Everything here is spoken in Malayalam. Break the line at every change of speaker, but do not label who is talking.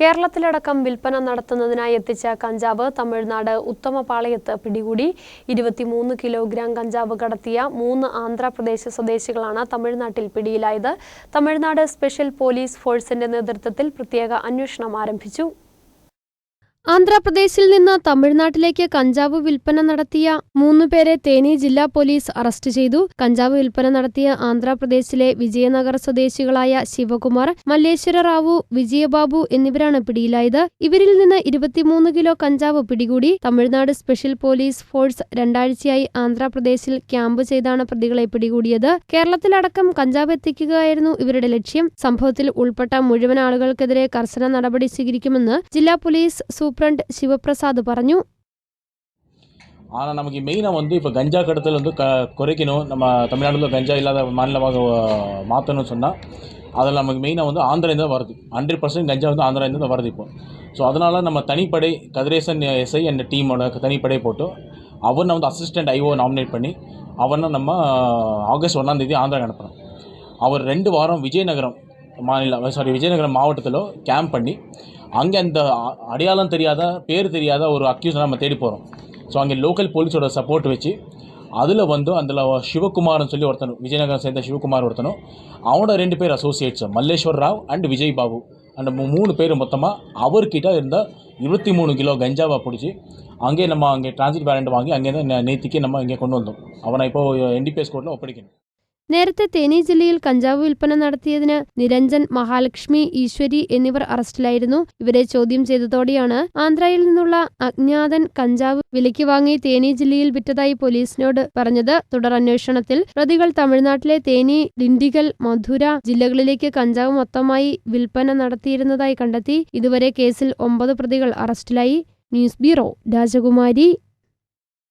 കേരളത്തിലടക്കം വിൽപ്പന നടത്തുന്നതിനായി എത്തിച്ച കഞ്ചാവ് തമിഴ്നാട് ഉത്തമപാളയത്ത് പിടികൂടി. ഇരുപത്തിമൂന്ന് കിലോഗ്രാം കഞ്ചാവ് കടത്തിയ മൂന്ന് ആന്ധ്രാപ്രദേശ് സ്വദേശികളാണ് തമിഴ്നാട്ടിൽ പിടിയിലായത്. തമിഴ്നാട് സ്പെഷ്യൽ പോലീസ് ഫോഴ്സിന്റെ നേതൃത്വത്തിൽ പ്രത്യേക അന്വേഷണം ആരംഭിച്ചു. ആന്ധ്രാപ്രദേശിൽ നിന്ന് തമിഴ്നാട്ടിലേക്ക് കഞ്ചാവ് വിൽപ്പന നടത്തിയ മൂന്നുപേരെ തേനി ജില്ലാ പോലീസ് അറസ്റ്റ് ചെയ്തു. കഞ്ചാവ് വിൽപ്പന നടത്തിയ ആന്ധ്രാപ്രദേശിലെ വിജയനഗർ സ്വദേശികളായ ശിവകുമാർ മല്ലേശ്വര റാവു വിജയബാബു എന്നിവരാണ് പിടിയിലായത്. ഇവരിൽ നിന്ന് ഇരുപത്തിമൂന്ന് കിലോ കഞ്ചാവ് പിടികൂടി. തമിഴ്നാട് സ്പെഷ്യൽ പോലീസ് ഫോഴ്സ് രണ്ടാഴ്ചയായി ആന്ധ്രാപ്രദേശിൽ ക്യാമ്പ് ചെയ്താണ് പ്രതികളെ പിടികൂടിയത്. കേരളത്തിലടക്കം കഞ്ചാവ് എത്തിക്കുകയായിരുന്നു ഇവരുടെ ലക്ഷ്യം. സംഭവത്തിൽ ഉൾപ്പെട്ട മുഴുവൻ ആളുകൾക്കെതിരെ കർശന നടപടി സ്വീകരിക്കുമെന്ന് ജില്ലാ പോലീസ് സൂപ്രണ്ട് ശിവപ്രസാദ് പറഞ്ഞു
ஆனால் நமக்கு மெயினாக வந்து இப்போ கஞ்சா கடத்தல் வந்து க குறைக்கணும் நம்ம தமிழ்நாட்டில் கஞ்சா இல்லாத மாநிலமாக அஹ், மாற்றணும்னு சொன்னால் அதில் நமக்கு மெயினாக வந்து ஆந்திராந்து தான் வருது ஹண்ட்ரட் பர்சன்ட் கஞ்சா வந்து ஆந்திராந்து தான் வருது இப்போ ஸோ அதனால் நம்ம தனிப்படை கதிரேசன் எஸ்ஐ என்ற டீமோட தனிப்படை போட்டு அவனை வந்து அசிஸ்டன்ட் ஐஓ நாமினேட் பண்ணி அவனை நம்ம அஹ், ஆகஸ்ட் ஒன்றாம் தேதி ஆந்திராக்கு அனுப்புகிறோம் அவர் ரெண்டு வாரம் விஜயநகரம் மாநில சாரி விஜயநகரம் மாவட்டத்தில் கேம்ப் பண்ணி அங்கே அந்த அடையாளம் தெரியாத பேர் தெரியாத ஒரு அக்யூஸ் நம்ம தேடி போகிறோம் ஸோ அங்கே லோக்கல் போலீஸோட சப்போர்ட் வச்சு அதில் வந்து அதில் சிவகுமார்னு சொல்லி ஒருத்தன் விஜயநகரம் சேர்ந்த சிவகுமார் ஒருத்தனும் அவனோட ரெண்டு பேர் அசோசியேட்ஸ் மல்லேஸ்வர் ராவ் அண்ட் விஜய் பாபு. அந்த மூணு பேர் மொத்தமாக அவர்கிட்ட இருந்த இருபத்தி மூணு கிலோ கஞ்சாவை பிடிச்சி அங்கே நம்ம அங்கே டிரான்சிட் வேரண்ட் வாங்கி அங்கேருந்து நேத்திக்கு நம்ம இங்கே கொண்டு வந்தோம். அவனை இப்போ என்டிபிஎஸ் கோர்ட்டில் ஒப்படைக்கணும்.
നേരത്തെ തേനി ജില്ലയിൽ കഞ്ചാവ് വിൽപ്പന നടത്തിയതിന് നിരഞ്ജൻ മഹാലക്ഷ്മി ഈശ്വരി എന്നിവർ അറസ്റ്റിലായിരുന്നു. ഇവരെ ചോദ്യം ചെയ്തതോടെയാണ് ആന്ധ്രയിൽ നിന്നുള്ള അജ്ഞാതൻ കഞ്ചാവ് വിലയ്ക്ക് വാങ്ങി തേനി ജില്ലയിൽ വിറ്റതായി പോലീസിനോട് പറഞ്ഞത്. തുടർ അന്വേഷണത്തിൽ പ്രതികൾ തമിഴ്നാട്ടിലെ തേനി ഡിണ്ടിഗൽ മധുര ജില്ലകളിലേക്ക് കഞ്ചാവ് മൊത്തമായി വിൽപ്പന നടത്തിയിരുന്നതായി കണ്ടെത്തി. ഇതുവരെ കേസിൽ ഒമ്പത് പ്രതികൾ അറസ്റ്റിലായി. ന്യൂസ് ബ്യൂറോ രാജകുമാരി